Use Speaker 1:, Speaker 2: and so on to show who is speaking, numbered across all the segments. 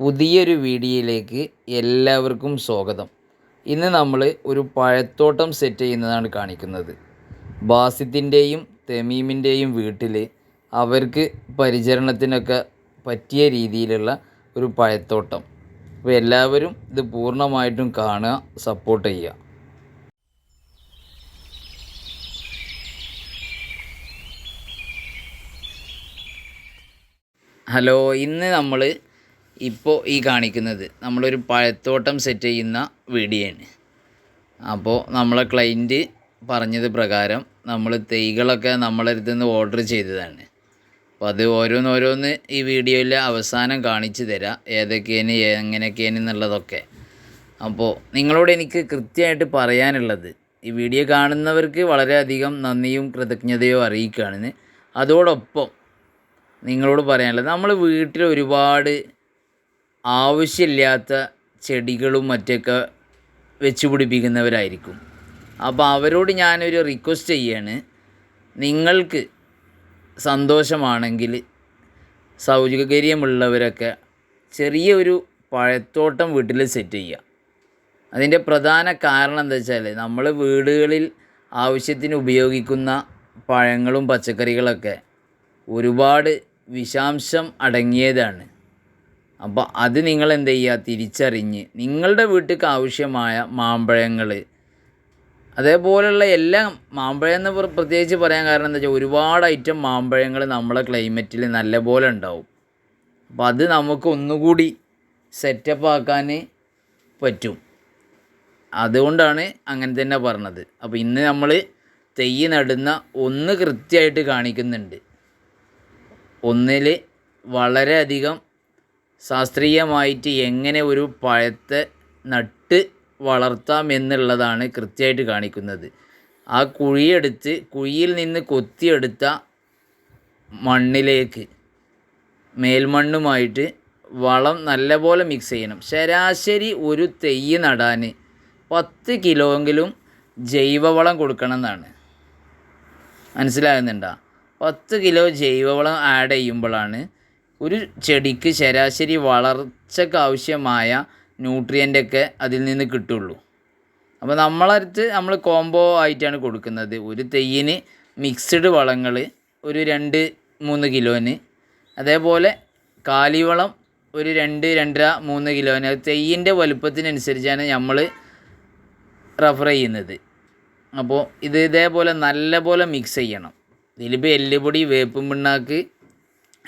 Speaker 1: പുതിയൊരു വീഡിയോയിലേക്ക് എല്ലാവർക്കും സ്വാഗതം ഇന്ന് നമ്മൾ ഒരു പഴത്തോട്ടം സെറ്റ് ചെയ്യുന്നതാണ് കാണിക്കുന്നത് ബാസിത്തിൻ്റെയും തെമീമിൻ്റെയും വീട്ടിൽ അവർക്ക് പരിചരണത്തിനൊക്കെ പറ്റിയ രീതിയിലുള്ള ഒരു പഴത്തോട്ടം അപ്പോൾ എല്ലാവരും ഇത് പൂർണ്ണമായിട്ടും കാണുക സപ്പോർട്ട് ചെയ്യുക ഹലോ ഇന്ന് നമ്മൾ ഇപ്പോൾ ഈ കാണിക്കുന്നത് നമ്മളൊരു പഴത്തോട്ടം സെറ്റ് ചെയ്യുന്ന ആണ് അപ്പോൾ നമ്മളെ ക്ലൈൻറ്റ് പറഞ്ഞത് പ്രകാരം നമ്മൾ തൈകളൊക്കെ നമ്മളെ അടുത്ത് നിന്ന് ഓർഡർ ചെയ്തതാണ് അപ്പോൾ അത് ഓരോന്നോരോന്ന് ഈ വീഡിയോയിൽ അവസാനം കാണിച്ചു തരാം ഏതൊക്കെയാണ് എങ്ങനെയൊക്കെയാണ് എന്നുള്ളതൊക്കെ അപ്പോൾ നിങ്ങളോട് എനിക്ക് കൃത്യമായിട്ട് പറയാനുള്ളത് ഈ വീഡിയോ കാണുന്നവർക്ക് വളരെയധികം നന്ദിയും കൃതജ്ഞതയോ അറിയിക്കുകയാണ് അതോടൊപ്പം നിങ്ങളോട് പറയാനുള്ളത് നമ്മൾ വീട്ടിൽ ഒരുപാട് ആവശ്യമില്ലാത്ത ചെടികളും മറ്റൊക്കെ വെച്ച് പിടിപ്പിക്കുന്നവരായിരിക്കും അപ്പോൾ അവരോട് ഞാനൊരു റിക്വസ്റ്റ് ചെയ്യാണ് നിങ്ങൾക്ക് സന്തോഷമാണെങ്കിൽ സൗകര്യമുള്ളവരൊക്കെ ചെറിയൊരു പഴത്തോട്ടം വീട്ടിൽ സെറ്റ് ചെയ്യുക അതിൻ്റെ പ്രധാന കാരണം എന്താ വെച്ചാൽ നമ്മൾ വീടുകളിൽ ആവശ്യത്തിന് ഉപയോഗിക്കുന്ന പഴങ്ങളും പച്ചക്കറികളൊക്കെ ഒരുപാട് വിഷാംശം അടങ്ങിയതാണ് അപ്പോൾ അത് നിങ്ങൾ എന്ത് ചെയ്യുക തിരിച്ചറിഞ്ഞ് നിങ്ങളുടെ വീട്ടിൽ ആവശ്യമായ മാമ്പഴങ്ങൾ അതേപോലെയുള്ള എല്ലാ മാമ്പഴം എന്ന് പ്രത്യേകിച്ച് പറയാൻ കാരണം എന്താ വെച്ചാൽ ഒരുപാട് ഐറ്റം മാമ്പഴങ്ങൾ നമ്മളെ ക്ലൈമറ്റിൽ നല്ലപോലെ ഉണ്ടാവും അപ്പോൾ അത് നമുക്ക് ഒന്നുകൂടി സെറ്റപ്പ് ആക്കാൻ പറ്റും അതുകൊണ്ടാണ് അങ്ങനെ തന്നെ പറഞ്ഞത് അപ്പോൾ ഇന്ന് നമ്മൾ തെയ്യ് നടുന്ന ഒന്ന് കൃത്യമായിട്ട് കാണിക്കുന്നുണ്ട് ഒന്നിൽ വളരെയധികം ശാസ്ത്രീയമായിട്ട് എങ്ങനെ ഒരു പഴത്തെ നട്ട് വളർത്താം എന്നുള്ളതാണ് കൃത്യമായിട്ട് കാണിക്കുന്നത് ആ കുഴിയെടുത്ത് കുഴിയിൽ നിന്ന് കൊത്തിയെടുത്ത മണ്ണിലേക്ക് മേൽമണ്ണുമായിട്ട് വളം നല്ലപോലെ മിക്സ് ചെയ്യണം ശരാശരി ഒരു തെയ്യ് നടാൻ പത്ത് കിലോയെങ്കിലും ജൈവവളം കൊടുക്കണം എന്നാണ് മനസ്സിലാകുന്നുണ്ടോ പത്ത് കിലോ ജൈവവളം ആഡ് ചെയ്യുമ്പോഴാണ് ഒരു ചെടിക്ക് ശരാശരി ആവശ്യമായ ന്യൂട്രിയൻ്റൊക്കെ അതിൽ നിന്ന് കിട്ടുള്ളൂ അപ്പോൾ നമ്മളടുത്ത് നമ്മൾ കോംബോ ആയിട്ടാണ് കൊടുക്കുന്നത് ഒരു തെയ്യിന് മിക്സ്ഡ് വളങ്ങൾ ഒരു രണ്ട് മൂന്ന് കിലോന് അതേപോലെ കാലിവളം ഒരു രണ്ട് രണ്ടര മൂന്ന് കിലോന് തെയ്യിൻ്റെ വലുപ്പത്തിനനുസരിച്ചാണ് നമ്മൾ റഫർ ചെയ്യുന്നത് അപ്പോൾ ഇത് ഇതേപോലെ നല്ലപോലെ മിക്സ് ചെയ്യണം ഇതിലിപ്പോൾ എല്ലുപൊടി വേപ്പും പിണ്ണാക്ക്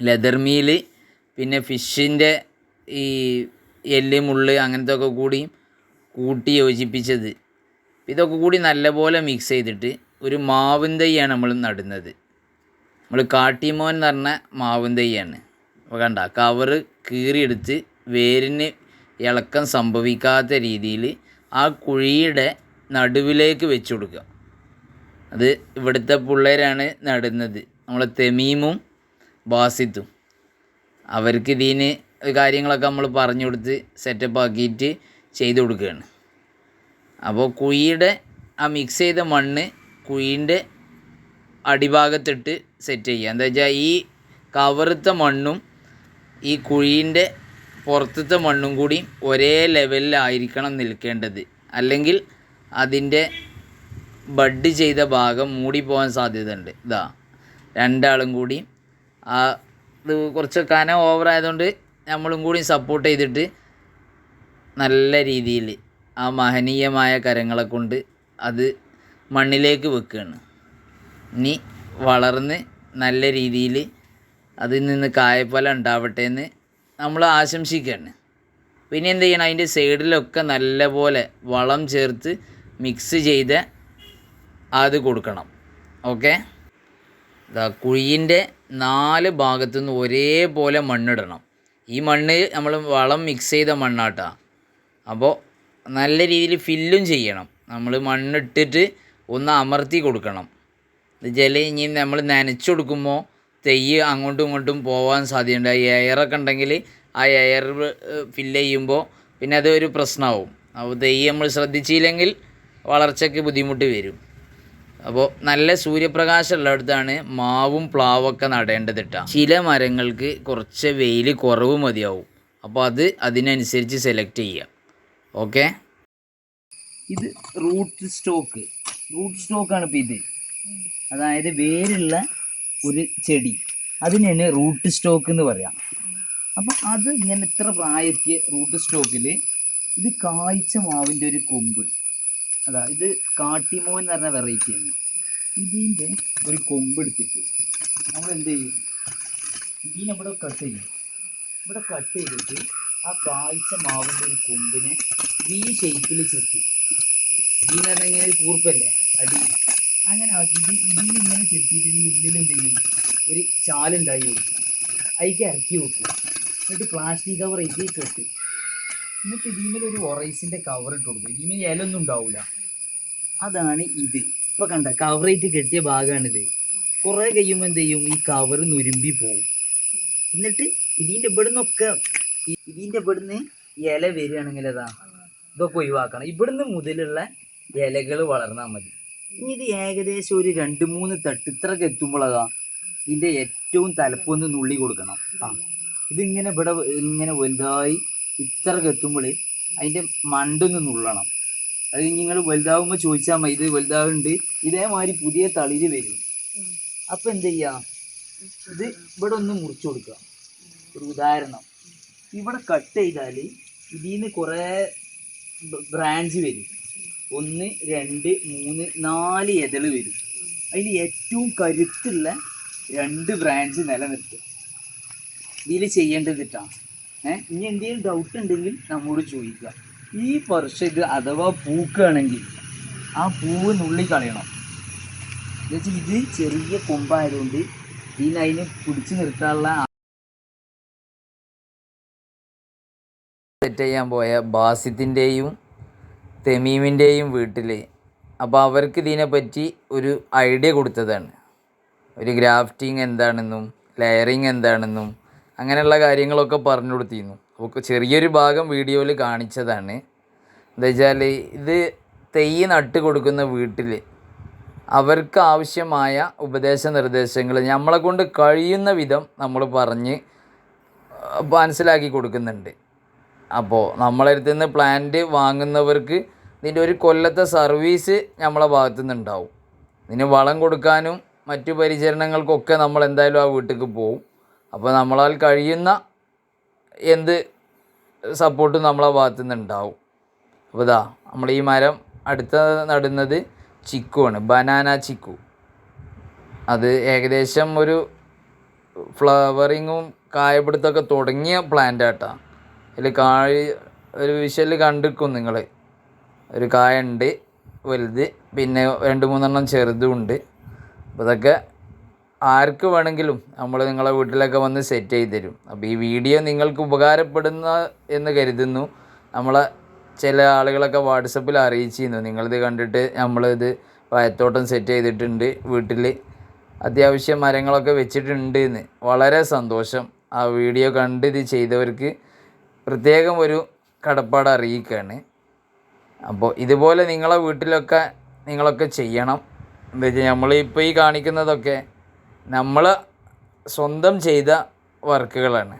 Speaker 1: ലെതർ മീല് പിന്നെ ഫിഷിൻ്റെ ഈ എല്ല് മുള്ള് അങ്ങനത്തെ ഒക്കെ കൂടി കൂട്ടി യോജിപ്പിച്ചത് ഇതൊക്കെ കൂടി നല്ലപോലെ മിക്സ് ചെയ്തിട്ട് ഒരു മാവിൻ തൈയാണ് നമ്മൾ നടുന്നത് നമ്മൾ കാട്ടിമോൻ എന്ന് പറഞ്ഞ മാവും തൈയാണ് അപ്പോൾ കണ്ട കവർ കീറിയെടുത്ത് വേരിന് ഇളക്കം സംഭവിക്കാത്ത രീതിയിൽ ആ കുഴിയുടെ നടുവിലേക്ക് വെച്ച് കൊടുക്കുക അത് ഇവിടുത്തെ പിള്ളേരാണ് നടുന്നത് നമ്മളെ തെമീമും ബാസിത്തും അവർക്ക് ഇതിന് കാര്യങ്ങളൊക്കെ നമ്മൾ പറഞ്ഞു കൊടുത്ത് സെറ്റപ്പ് ആക്കിയിട്ട് ചെയ്ത് കൊടുക്കുകയാണ് അപ്പോൾ കുഴിയുടെ ആ മിക്സ് ചെയ്ത മണ്ണ് കുഴീൻ്റെ അടിഭാഗത്തിട്ട് സെറ്റ് ചെയ്യുക എന്താ വെച്ചാൽ ഈ കവറുത്ത മണ്ണും ഈ കുഴീൻ്റെ പുറത്തത്തെ മണ്ണും കൂടി ഒരേ ലെവലിലായിരിക്കണം നിൽക്കേണ്ടത് അല്ലെങ്കിൽ അതിൻ്റെ ബഡ് ചെയ്ത ഭാഗം മൂടിപ്പോകാൻ സാധ്യതയുണ്ട് ഇതാ രണ്ടാളും കൂടി ആ ഇത് കുറച്ച് കന ഓവറായതുകൊണ്ട് നമ്മളും കൂടി സപ്പോർട്ട് ചെയ്തിട്ട് നല്ല രീതിയിൽ ആ മഹനീയമായ കരങ്ങളെ കൊണ്ട് അത് മണ്ണിലേക്ക് വെക്കുകയാണ് ഇനി വളർന്ന് നല്ല രീതിയിൽ അതിൽ നിന്ന് കായപ്പല ഉണ്ടാവട്ടെ എന്ന് നമ്മൾ ആശംസിക്കുകയാണ് പിന്നെ എന്ത് ചെയ്യണം അതിൻ്റെ സൈഡിലൊക്കെ നല്ലപോലെ വളം ചേർത്ത് മിക്സ് ചെയ്ത് അത് കൊടുക്കണം ഓക്കെ കുഴിൻ്റെ നാല് ഭാഗത്തു നിന്ന് ഒരേപോലെ മണ്ണിടണം ഈ മണ്ണ് നമ്മൾ വളം മിക്സ് ചെയ്ത മണ്ണാട്ടാ അപ്പോൾ നല്ല രീതിയിൽ ഫില്ലും ചെയ്യണം നമ്മൾ മണ്ണിട്ടിട്ട് ഒന്ന് അമർത്തി കൊടുക്കണം ജല ഇനി നമ്മൾ നനച്ചു കൊടുക്കുമ്പോൾ തെയ്യ് അങ്ങോട്ടും ഇങ്ങോട്ടും പോകാൻ സാധ്യതയുണ്ട് ഈ എയറൊക്കെ ഉണ്ടെങ്കിൽ ആ എയർ ഫില്ല് ചെയ്യുമ്പോൾ പിന്നെ അതൊരു പ്രശ്നമാവും അപ്പോൾ തെയ്യ് നമ്മൾ ശ്രദ്ധിച്ചില്ലെങ്കിൽ വളർച്ചയ്ക്ക് ബുദ്ധിമുട്ട് വരും അപ്പോൾ നല്ല സൂര്യപ്രകാശമുള്ള അടുത്താണ് മാവും പ്ലാവൊക്കെ നടേണ്ടത് ഇട്ടാ ചില മരങ്ങൾക്ക് കുറച്ച് വെയിൽ കുറവ് മതിയാവും അപ്പോൾ അത് അതിനനുസരിച്ച് സെലക്ട് ചെയ്യുക ഓക്കെ
Speaker 2: ഇത് റൂട്ട് സ്റ്റോക്ക് റൂട്ട് സ്റ്റോക്കാണ് ഇപ്പോൾ ഇത് അതായത് വേരുള്ള ഒരു ചെടി അതിനാണ് റൂട്ട് സ്റ്റോക്ക് എന്ന് പറയാം അപ്പം അത് ഇങ്ങനെ എത്ര പ്രായത്തിൽ റൂട്ട് സ്റ്റോക്കിൽ ഇത് കായ്ച്ച മാവിൻ്റെ ഒരു കൊമ്പ് അതാ ഇത് കാട്ടിമോൻ എന്ന് പറഞ്ഞ വെറൈറ്റി ആണ് ഇതിൻ്റെ ഒരു കൊമ്പ് എടുത്തിട്ട് നമ്മൾ എന്ത് ചെയ്യും ഇതിനെ നമ്മുടെ കട്ട് ചെയ്യും ഇവിടെ കട്ട് ചെയ്തിട്ട് ആ കാഴ്ച മാവിൻ്റെ ഒരു കൊമ്പിനെ വി ഷേപ്പിൽ ചെത്തും ഇതിന് പറഞ്ഞാൽ ഇങ്ങനെ ഒരു കൂർപ്പല്ലേ അടി അങ്ങനെ ആക്കിയിട്ട് ഇങ്ങനെ ചെത്തിയിട്ട് ഇതിൻ്റെ ഉള്ളിൽ എന്ത് ചെയ്യും ഒരു ചാലുണ്ടായി കൊടുക്കും അതിക്ക് ഇറക്കി വെക്കും എന്നിട്ട് പ്ലാസ്റ്റിക് കവർ ഇതിൽ കെട്ടും എന്നിട്ട് ഇതിമേൽ ഒരു ഒറൈസിന്റെ കവർ ഇട്ട് കൊടുക്കും ഇതിമേൽ ഇലൊന്നും ഉണ്ടാവില്ല അതാണ് ഇത് ഇപ്പൊ കണ്ട കവറേറ്റ് കെട്ടിയ ഭാഗമാണിത് കുറെ കഴിയുമ്പോൾ എന്ത് ചെയ്യും ഈ കവർ നുരുമ്പി പോകും എന്നിട്ട് ഇതിന്റെ നിന്നൊക്കെ ഇതിന്റെ നിന്ന് ഇല വരികയാണെങ്കിൽ അതാ ഇതൊക്കെ ഒഴിവാക്കണം ഇവിടുന്ന് മുതലുള്ള ഇലകൾ വളർന്നാൽ മതി ഇനി ഇത് ഏകദേശം ഒരു രണ്ട് മൂന്ന് തട്ട് ഇത്രയൊക്കെ എത്തുമ്പോഴതാ ഇതിന്റെ ഏറ്റവും തലപ്പൊന്ന് നുള്ളി കൊടുക്കണം ആ ഇതിങ്ങനെ ഇവിടെ ഇങ്ങനെ വലുതായി ഇത്രക്ക് എത്തുമ്പോൾ അതിൻ്റെ മണ്ടൊന്ന് നുള്ളണം അത് നിങ്ങൾ വലുതാവുമ്പോൾ ചോദിച്ചാൽ മതി ഇത് വലുതാവുന്നുണ്ട് ഇതേമാതിരി പുതിയ തളിര് വരും അപ്പം എന്ത് ചെയ്യുക ഇത് ഇവിടെ ഒന്ന് മുറിച്ചു കൊടുക്കുക ഒരു ഉദാഹരണം ഇവിടെ കട്ട് ചെയ്താൽ ഇതിൽ നിന്ന് കുറേ ബ്രാഞ്ച് വരും ഒന്ന് രണ്ട് മൂന്ന് നാല് എതൾ വരും അതിന് ഏറ്റവും കരുത്തുള്ള രണ്ട് ബ്രാഞ്ച് നിലനിർത്തുക ഇതിൽ ചെയ്യേണ്ടത് ഇട്ടാണ് ഏഹ് ഇനി എന്തെങ്കിലും ഡൗട്ട് ഉണ്ടെങ്കിൽ നമ്മോട് ചോദിക്കുക ഈ പർശക്ക് അഥവാ പൂക്കുകയാണെങ്കിൽ ആ പൂവ് നുള്ളി കളയണം എന്നുവെച്ചാൽ ഇത് ചെറിയ കൊമ്പായതുകൊണ്ട് ഈ അതിന് പിടിച്ചു നിർത്താനുള്ള
Speaker 1: സെറ്റ് ചെയ്യാൻ പോയ ബാസിത്തിൻ്റെയും തെമീമിൻ്റെയും വീട്ടിൽ അപ്പോൾ അവർക്ക് ഇതിനെപ്പറ്റി ഒരു ഐഡിയ കൊടുത്തതാണ് ഒരു ഗ്രാഫ്റ്റിംഗ് എന്താണെന്നും ലെയറിങ് എന്താണെന്നും അങ്ങനെയുള്ള കാര്യങ്ങളൊക്കെ പറഞ്ഞു കൊടുത്തിരുന്നു അപ്പോൾ ചെറിയൊരു ഭാഗം വീഡിയോയിൽ കാണിച്ചതാണ് എന്താ വെച്ചാൽ ഇത് തെയ്യ് നട്ട് കൊടുക്കുന്ന വീട്ടിൽ അവർക്ക് ആവശ്യമായ ഉപദേശ നിർദ്ദേശങ്ങൾ നമ്മളെ കൊണ്ട് കഴിയുന്ന വിധം നമ്മൾ പറഞ്ഞ് മനസ്സിലാക്കി കൊടുക്കുന്നുണ്ട് അപ്പോൾ നമ്മളെ അടുത്ത് നിന്ന് പ്ലാന്റ് വാങ്ങുന്നവർക്ക് ഇതിൻ്റെ ഒരു കൊല്ലത്തെ സർവീസ് നമ്മളെ ഭാഗത്തു നിന്നുണ്ടാവും ഇതിന് വളം കൊടുക്കാനും മറ്റു പരിചരണങ്ങൾക്കൊക്കെ നമ്മൾ എന്തായാലും ആ വീട്ടിലേക്ക് പോകും അപ്പോൾ നമ്മളാൽ കഴിയുന്ന എന്ത് സപ്പോർട്ടും നമ്മളെ ഭാഗത്തു നിന്നുണ്ടാവും അപ്പോൾ ഇതാ നമ്മൾ ഈ മരം അടുത്ത നടുന്നത് ചിക്കുവാണ് ബനാന ചിക്കു അത് ഏകദേശം ഒരു ഫ്ലവറിങ്ങും കായപിടുത്തമൊക്കെ തുടങ്ങിയ പ്ലാന്റ് ആട്ടാ അതിൽ കായ ഒരു വിഷയിൽ കണ്ടിരിക്കും നിങ്ങൾ ഒരു കായ ഉണ്ട് വലുത് പിന്നെ രണ്ട് മൂന്നെണ്ണം ചെറുതും ഉണ്ട് അപ്പോൾ ഇതൊക്കെ ആർക്ക് വേണമെങ്കിലും നമ്മൾ നിങ്ങളെ വീട്ടിലൊക്കെ വന്ന് സെറ്റ് ചെയ്ത് തരും അപ്പോൾ ഈ വീഡിയോ നിങ്ങൾക്ക് ഉപകാരപ്പെടുന്ന എന്ന് കരുതുന്നു നമ്മളെ ചില ആളുകളൊക്കെ വാട്സപ്പിൽ അറിയിച്ചിരുന്നു നിങ്ങളിത് കണ്ടിട്ട് നമ്മളിത് വയത്തോട്ടം സെറ്റ് ചെയ്തിട്ടുണ്ട് വീട്ടിൽ അത്യാവശ്യം മരങ്ങളൊക്കെ വെച്ചിട്ടുണ്ട് എന്ന് വളരെ സന്തോഷം ആ വീഡിയോ കണ്ട് ഇത് ചെയ്തവർക്ക് പ്രത്യേകം ഒരു കടപ്പാട് അറിയിക്കുകയാണ് അപ്പോൾ ഇതുപോലെ നിങ്ങളെ വീട്ടിലൊക്കെ നിങ്ങളൊക്കെ ചെയ്യണം എന്താ വെച്ചാൽ നമ്മളിപ്പോൾ ഈ കാണിക്കുന്നതൊക്കെ നമ്മൾ സ്വന്തം ചെയ്ത വർക്കുകളാണ്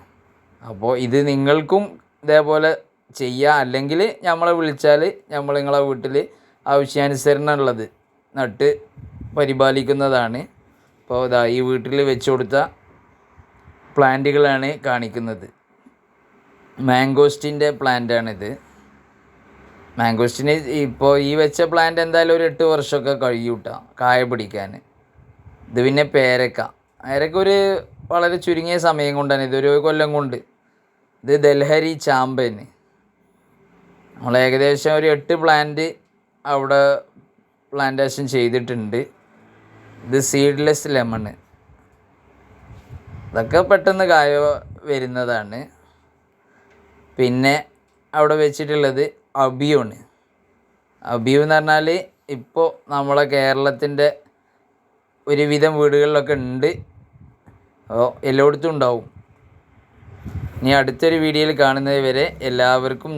Speaker 1: അപ്പോൾ ഇത് നിങ്ങൾക്കും ഇതേപോലെ ചെയ്യുക അല്ലെങ്കിൽ നമ്മളെ വിളിച്ചാൽ നമ്മൾ നിങ്ങളെ വീട്ടിൽ ആവശ്യാനുസരണമുള്ളത് നട്ട് പരിപാലിക്കുന്നതാണ് അപ്പോൾ ഇതാ ഈ വീട്ടിൽ വെച്ച് കൊടുത്ത പ്ലാന്റുകളാണ് കാണിക്കുന്നത് മാംഗോസ്റ്റിൻ്റെ പ്ലാന്റാണിത് മാങ്കോസ്റ്റിന് ഇപ്പോൾ ഈ വെച്ച പ്ലാന്റ് എന്തായാലും ഒരു എട്ട് വർഷമൊക്കെ കഴിയൂട്ടാം കായ പിടിക്കാൻ ഇത് പിന്നെ പേരക്ക പേരക്ക ഒരു വളരെ ചുരുങ്ങിയ സമയം കൊണ്ടാണ് ഇതൊരു കൊല്ലം കൊണ്ട് ഇത് ദൽഹരി ചാമ്പൻ നമ്മൾ ഏകദേശം ഒരു എട്ട് പ്ലാന്റ് അവിടെ പ്ലാന്റേഷൻ ചെയ്തിട്ടുണ്ട് ഇത് സീഡ്ലെസ് ലെമണ് ഇതൊക്കെ പെട്ടെന്ന് കായ വരുന്നതാണ് പിന്നെ അവിടെ വെച്ചിട്ടുള്ളത് അബിയുണ് അബിയു എന്ന് പറഞ്ഞാൽ ഇപ്പോൾ നമ്മളെ കേരളത്തിൻ്റെ ഒരുവിധം വീടുകളിലൊക്കെ ഉണ്ട് അപ്പോൾ എല്ലായിടത്തും ഉണ്ടാവും ഇനി അടുത്തൊരു വീഡിയോയിൽ കാണുന്നത് വരെ എല്ലാവർക്കും